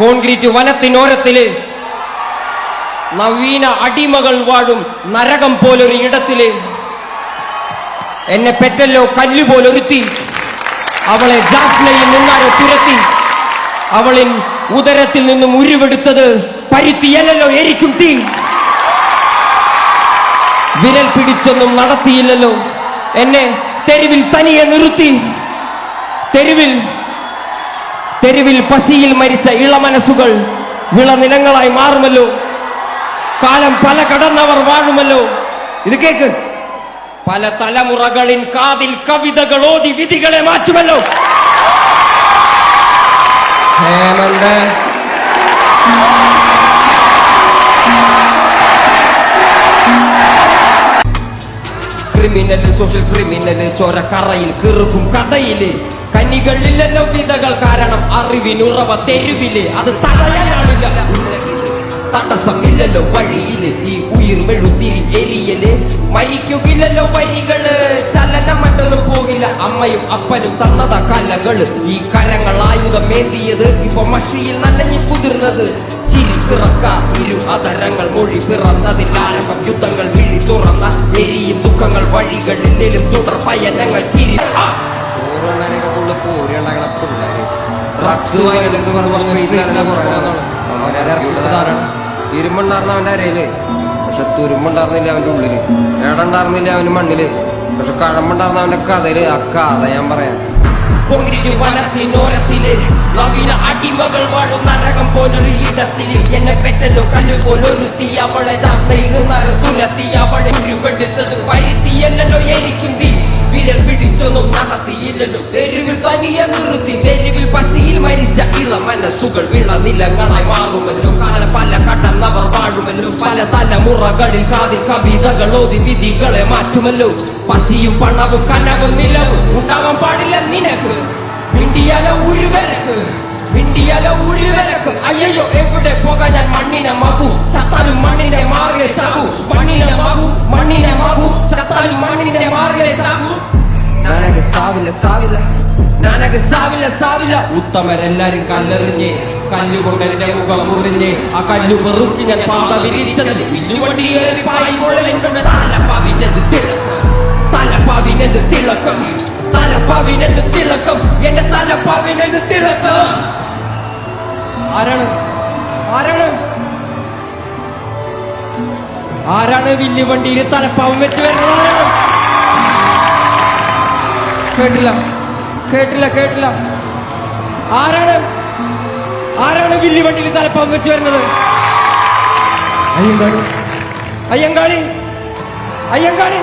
Concrete വനത്തിനോരത്തിൽ നവീന അടിമകൾ വാഴും നരകം പോലൊരു ഇടത്തിൽ എന്നെ പെറ്റല്ലോ കല്ലുപോലൊരുത്തി അവളെ ജാഫ്നയിൽ നിന്നാരോ തുരത്തി. അവളിൻ ഉദരത്തിൽ നിന്നും ഉരുവെടുത്തത് പരുത്തിയല്ലോ എരിക്കും തീ. വിരൽ പിടിച്ചൊന്നും നടത്തിയില്ലല്ലോ. എന്നെ തെരുവിൽ തനിയെ നിർത്തി. തെരുവിൽ തെരുവിൽ പശിയിൽ മരിച്ച ഇളമനസ്സുകൾ വിളനിലങ്ങളായി മാറുമല്ലോ. കാലം പല കടന്നവർ വാഴുമല്ലോ. ഇത് കേക്ക്. പല തലമുറകളിൻ കാതിൽ കവിതകൾ ഓതി വിധികളെ മാറ്റുമല്ലോ. ഹേമന്ത്. ക്രിമിനൽ സോഷ്യൽ ക്രിമിനൽ ചോരക്കറയിൽ കിറുക്കും കഥയിൽ കന്നികളില്ലല്ലോ വിധകൾ കാരണം അറിവിനുറവ തെരുവിൽ അത് തടയാനാണില്ല തടസ്സമില്ലല്ലോ വഴിയിൽ. ഈ ഉയിർ മെഴുത്തിരി എരിയൽ മരിക്കുകില്ലല്ലോ വഴികൾ. ചലനം പോകില്ല. അമ്മയും അപ്പനും തന്നത കലകൾ. ഈ കരങ്ങൾ ആയുധമേന്തിയത് ഇപ്പൊ മഷിയിൽ നനഞ്ഞു കുതിർന്നത്. ചിരി പിറക്ക ഇരു അതരങ്ങൾ മൊഴി പിറന്നതിൽ ആരംഭം. യുദ്ധങ്ങൾ വിഴി തുറന്ന എരിയും ദുഃഖങ്ങൾ വഴികളിലും തുടർ പയനങ്ങൾ ചിരി. ആ! ഇരുമ്പുണ്ടാർന്ന അവന്റെ അരയിൽ. പക്ഷെ തുരുമ്പുണ്ടാർന്നില്ല അവന്റെ ഉള്ളിൽ. ഏടുണ്ടാർന്നില്ല അവന് മണ്ണിൽ. പക്ഷെ കഴമ്പുണ്ടാർന്ന അവന്റെ കഥയിൽ ആ കഥ ഞാൻ പറയാം. കോൺക്രീറ്റ് വനത്തിനോരത്തിൽ നവീന അടിമകൾ വാഴും നരകം പോലൊരു ഇടത്തിൽ. എന്നെ പെറ്റല്ലോ കല്ല് പോലൊരുത്തി അവളെ ദാസയിൽ തുരത്തി. അവളെ ഉരുവെടുത്തത് പരുത്തിയല്ലോ എനിക്കും തീ വിരൽ പിടിച്ചൊന്നും നടത്തിയില്ലല്ലോ തെരുവിൽ തനിയെ നിർത്തി തെരുവിൽ പസിയിൽ മരിച്ച ഇള മനസ്സുകൾ വിള നിലങ്ങളായി മാറുമല്ലോ. കാല പല കടന്നവർ വാഴുമല്ലോ. പല തലമുറകളിൽ കാതിൽ കവിതകൾ ഓതി വിധികളെ മാറ്റുമല്ലോ. പസിയും പണവും കനവും നിലവും ഉണ്ടാവാൻ പാടില്ല സാവില്ല സാവില്ല. നാനക സാവില്ല സാവില്ല. ഉത്തമരെല്ലാരും കല്ലെറിഞ്ഞ് കല്ലുകൊണ്ട് എന്റെ മുഖം മുറിഞ്ഞ് ആ കല്ലു പെറുക്കി ഞാൻ പാത വിരിച്ചത് പായുമ്പോൾ എന്റെ തലപ്പാവിനത് തിളക്കം. തലപ്പാവിനത് തിളക്കം. തലപ്പാവിനത് തിളക്കം. എന്റെ തലപ്പാവിനത് തിളക്കം. ആരാണ്? ആരാണ്? ആരാണ് വില്ലുവണ്ടിയിൽ തലപ്പാവും വെച്ച് വരുന്നത്? കേട്ടില്ല. കേട്ടില്ല കേട്ടില്ല. ആരാണ്? ആരാണ് വില്ലി വണ്ടിയിൽ തലപ്പം വെച്ച് വരുന്നത്? അയ്യങ്കാളി. അയ്യങ്കാളി. അയ്യങ്കാളി.